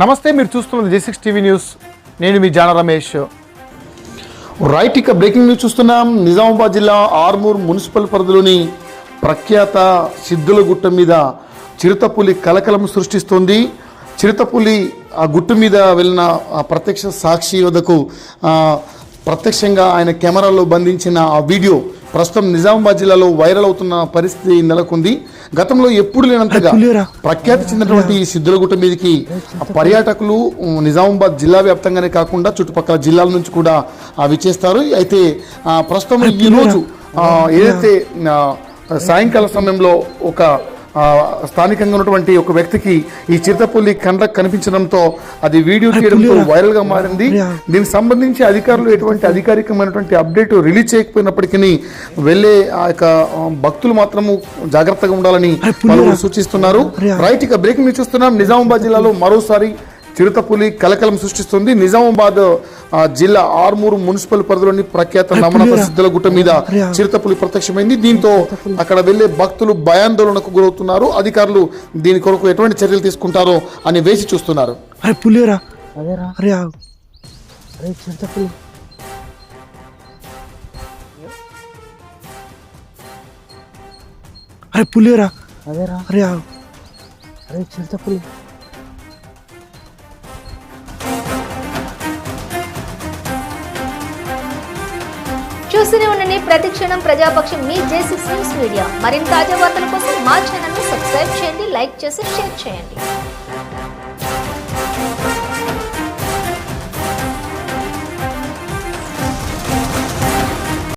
నమస్తే మీరు చూస్తున్నది జే సిక్స్ టీవీ న్యూస్. నేను మీ జాన రమేష్. రైట్ ఇక బ్రేకింగ్ న్యూస్ చూస్తున్నాం. నిజామాబాద్ జిల్లా ఆర్మూర్ మున్సిపల్ పరిధిలోని ప్రఖ్యాత సిద్ధుల గుట్ట మీద చిరుతపులి కలకలం సృష్టిస్తోంది. చిరుతపులి ఆ గుట్టు మీద వెళ్ళిన ఆ ప్రత్యక్ష సాక్షి వద్దకు ప్రత్యక్షంగా ఆయన కెమెరాలో బంధించిన ఆ వీడియో ప్రస్తుతం నిజామాబాద్ జిల్లాలో వైరల్ అవుతున్న పరిస్థితి నెలకొంది. గతంలో ఎప్పుడు లేనంతగా ప్రఖ్యాతి చెందినటువంటి ఈ సిద్ధులగుట్ట మీదకి పర్యాటకులు నిజామాబాద్ జిల్లా వ్యాప్తంగానే కాకుండా చుట్టుపక్కల జిల్లాల నుంచి కూడా ఆ, విచ్చేస్తారు. అయితే ప్రస్తుతం ఈ రోజు ఆ, ఏదైతే సాయంకాల సమయంలో ఒక స్థానికంగా ఉన్నటువంటి ఒక వ్యక్తికి ఈ చిరుతపుల్లి కండ్లకు కనిపించడంతో అది వీడియో తీయడంతో వైరల్గా మారింది. దీనికి సంబంధించి అధికారులు ఎటువంటి అధికారికమైనటువంటి అప్డేట్ రిలీజ్ చేయకపోయినప్పటికీ వెళ్ళే ఆ యొక్క భక్తులు మాత్రము జాగ్రత్తగా ఉండాలని పలువురు సూచిస్తున్నారు. రైట్ ఇక బ్రేకింగ్ న్యూస్ చూస్తున్నాం. నిజామాబాద్ జిల్లాలో మరోసారి చిరుతపులి కలకలం సృష్టిస్తుంది. నిజామాబాద్ ఆ, జిల్లా ఆర్మూరు మున్సిపల్ పరిధిలోని ప్రఖ్యాత నమనత సిద్ధుల గుట్ట మీద చిరుతపులి ప్రత్యక్షమైంది. దీంతో అక్కడ వెళ్ళే భక్తులు భయాందోళనకు గురవుతున్నారు. అధికారులు దీని కొరకు ఎటువంటి చర్యలు తీసుకుంటారో అని వేసి చూస్తున్నారు. అరే పులిరా. అదేరా. అరే. అరే చింతపులి అరే పులిరా. అదేరా. అరే. అరే చింతపులి చూస్తూనే ఉండండి. ప్రతి క్షణం ప్రజాపక్షం మీ జే సిక్స్ న్యూస్ మీడియా. మరిన్ని తాజా వార్తల కోసం మా ఛానల్ను సబ్స్క్రైబ్ చేయండి లైక్ చేసి షేర్ చేయండి.